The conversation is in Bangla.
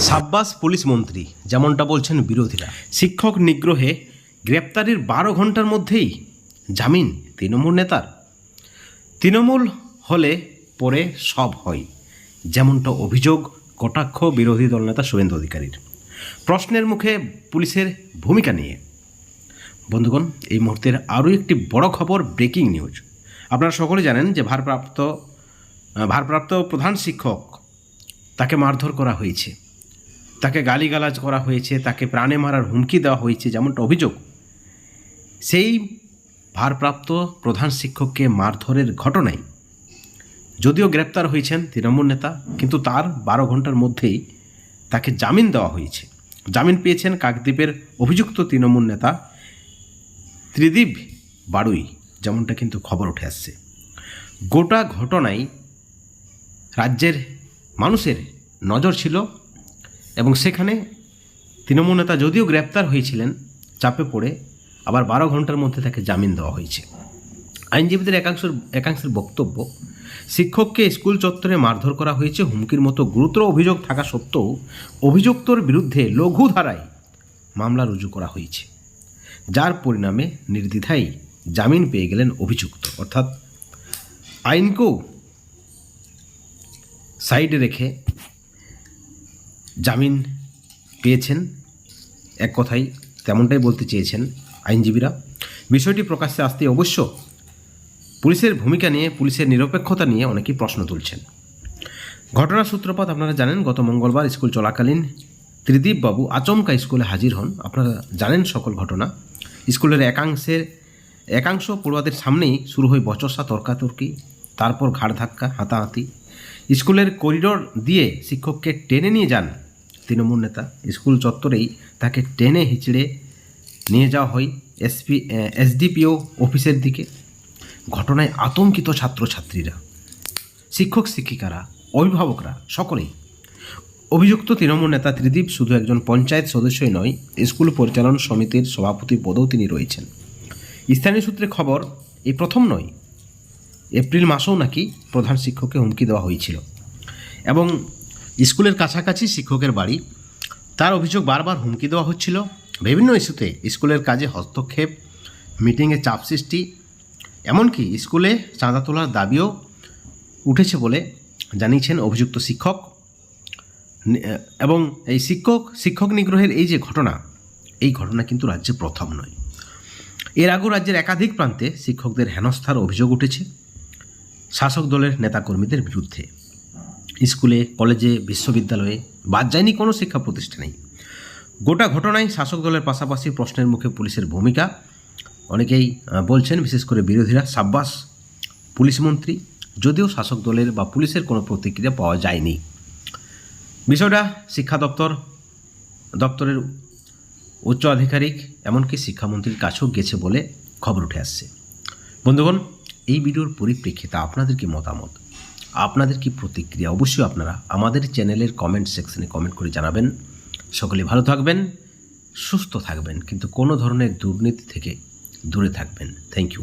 সাব্বাস পুলিশ মন্ত্রী, যেমনটা বলছেন বিরোধীরা। শিক্ষক নিগ্রহে গ্রেপ্তারির বারো ঘণ্টার মধ্যেই জামিন তৃণমূল নেতার। তৃণমূল হলে পরে সব হয়, যেমনটা অভিযোগ কটাক্ষ বিরোধী দলনেতা শুভেন্দু অধিকারীর। প্রশ্নের মুখে পুলিশের ভূমিকা নিয়ে। বন্ধুগণ, এই মুহূর্তের আরও একটি বড় খবর ব্রেকিং নিউজ। আপনারা সকলে জানেন যে ভারপ্রাপ্ত ভারপ্রাপ্ত প্রধান শিক্ষক তাকে মারধর করা হয়েছে। তাকে গালিগালাজ করা হয়েছে, তাকে প্রাণে মারার হুমকি দেওয়া হয়েছে যেমনটা অভিযোগ, সেই ভারপ্রাপ্ত প্রধান শিক্ষককে মারধরের ঘটনায় যদিও গ্রেপ্তার হয়েছেন তৃণমূল নেতা, কিন্তু তার বারো ঘণ্টার মধ্যেই তাকে জামিন দেওয়া হয়েছে। জামিন পেয়েছেন কাকদ্বীপের অভিযুক্ত তৃণমূল নেতা ত্রিদীপ বাড়ুই, যেমনটা কিন্তু খবর উঠে আসছে। গোটা ঘটনায় রাজ্যের মানুষের নজর ছিল এবং সেখানে তৃণমূল নেতা যদিও গ্রেপ্তার হয়েছিলেন, চাপে পড়ে আবার বারো ঘণ্টার মধ্যে তাকে জামিন দেওয়া হয়েছে। আইনজীবীদের একাংশের একাংশের বক্তব্য, শিক্ষককে স্কুল চত্বরে মারধর করা হয়েছে, হুমকির মতো গুরুতর অভিযোগ থাকা সত্ত্বেও অভিযুক্তর বিরুদ্ধে লঘু ধারায় মামলা রুজু করা হয়েছে। যার পরিণামে নির্দ্বিধায় জামিন পেয়ে গেলেন অভিযুক্ত। অর্থাৎ আইনকেও সাইডে রেখে জামিন পেয়েছেন। এক কথাই তেমনটাই বলতে চেয়েছেন আইনজীবীরা। বিষয়টি প্রকাশ্যে আসতে অবশ্য পুলিশের ভূমিকা নিয়ে, পুলিশের নিরপেক্ষতা নিয়ে অনেকেই প্রশ্ন তুলছেন। ঘটনার সূত্রপাত আপনারা জানেন, গত মঙ্গলবার স্কুল চলাকালীন ত্রিদীপ বাবু আচমকা স্কুলে হাজির হন। আপনারা জানেন সকল ঘটনা। স্কুলের একাংশের, একাংশ পড়ুয়াদের সামনেই শুরু হয় বচসা, তর্কাতর্কি, তারপর ঘাড় ধাক্কা, হাতাহাতি। স্কুলের করিডোর দিয়ে শিক্ষককে টেনে নিয়ে যান তৃণমূল নেতা। স্কুল চত্বরেই তাকে টেনে হিচড়ে নিয়ে যাওয়া হয় এসপি এসডিপিও অফিসের দিকে। ঘটনায় আতঙ্কিত ছাত্রছাত্রীরা, শিক্ষক শিক্ষিকারা, অভিভাবকরা সকলেই। অভিযুক্ত তৃণমূল নেতা ত্রিদীপ শুধু একজন পঞ্চায়েত সদস্যই নয়, স্কুল পরিচালন সমিতির সভাপতি পদেও তিনি রয়েছেন। স্থানীয় সূত্রে খবর, এই প্রথম নয় এপ্রিল মাসেও নাকি প্রধান শিক্ষককে হুমকি দেওয়া হয়েছিল। এবং স্কুলের কাছাকাছি শিক্ষকের বাড়ি, তার অভিযোগ বারবার হুমকি দেওয়া হচ্ছিল। বিভিন্ন ইস্যুতে স্কুলের কাজে হস্তক্ষেপ, মিটিংয়ে চাপ সৃষ্টি, এমনকি স্কুলে চাঁদা তোলার দাবিও উঠেছে বলে জানিয়েছেন অভিযুক্ত শিক্ষক। এবং এই শিক্ষক শিক্ষক নিগ্রহের এই যে ঘটনা, এই ঘটনা কিন্তু রাজ্যে প্রথম নয়। এর আগেও রাজ্যের একাধিক প্রান্তে শিক্ষকদের হেনস্থার অভিযোগ উঠেছে। শাসক দলের নেতাকর্মীদের বিরুদ্ধে। স্কুলে, কলেজে, বিশ্ববিদ্যালয়ে বাদ যায়নি কোনো শিক্ষা প্রতিষ্ঠানেই। গোটা ঘটনায় শাসক দলের পাশাপাশি প্রশ্নের মুখে পুলিশের ভূমিকা। অনেকেই বলছেন, বিশেষ করে বিরোধীরা, সাব্বাস, পুলিশ মন্ত্রী, যদিও শাসক দলের বা পুলিশের কোনো প্রতিক্রিয়া পাওয়া যায়নি। বিষয়টা শিক্ষা দপ্তর, দপ্তরের উচ্চ আধিকারিক, এমনকি শিক্ষামন্ত্রীর কাছেও গেছে বলে খবর উঠে আসছে। বন্ধুগণ এই ভিডিওর পরিপ্রেক্ষিতে আপনাদের কি মতামত? আপনাদের কি প্রতিক্রিয়া? অবশ্যই আপনারা আমাদের চ্যানেলের কমেন্ট সেকশনে কমেন্ট করে জানাবেন। সকলে ভালো থাকবেন, সুস্থ থাকবেন, কিন্তু কোনো ধরনের দুর্নীতি থেকে দূরে থাকবেন। Thank you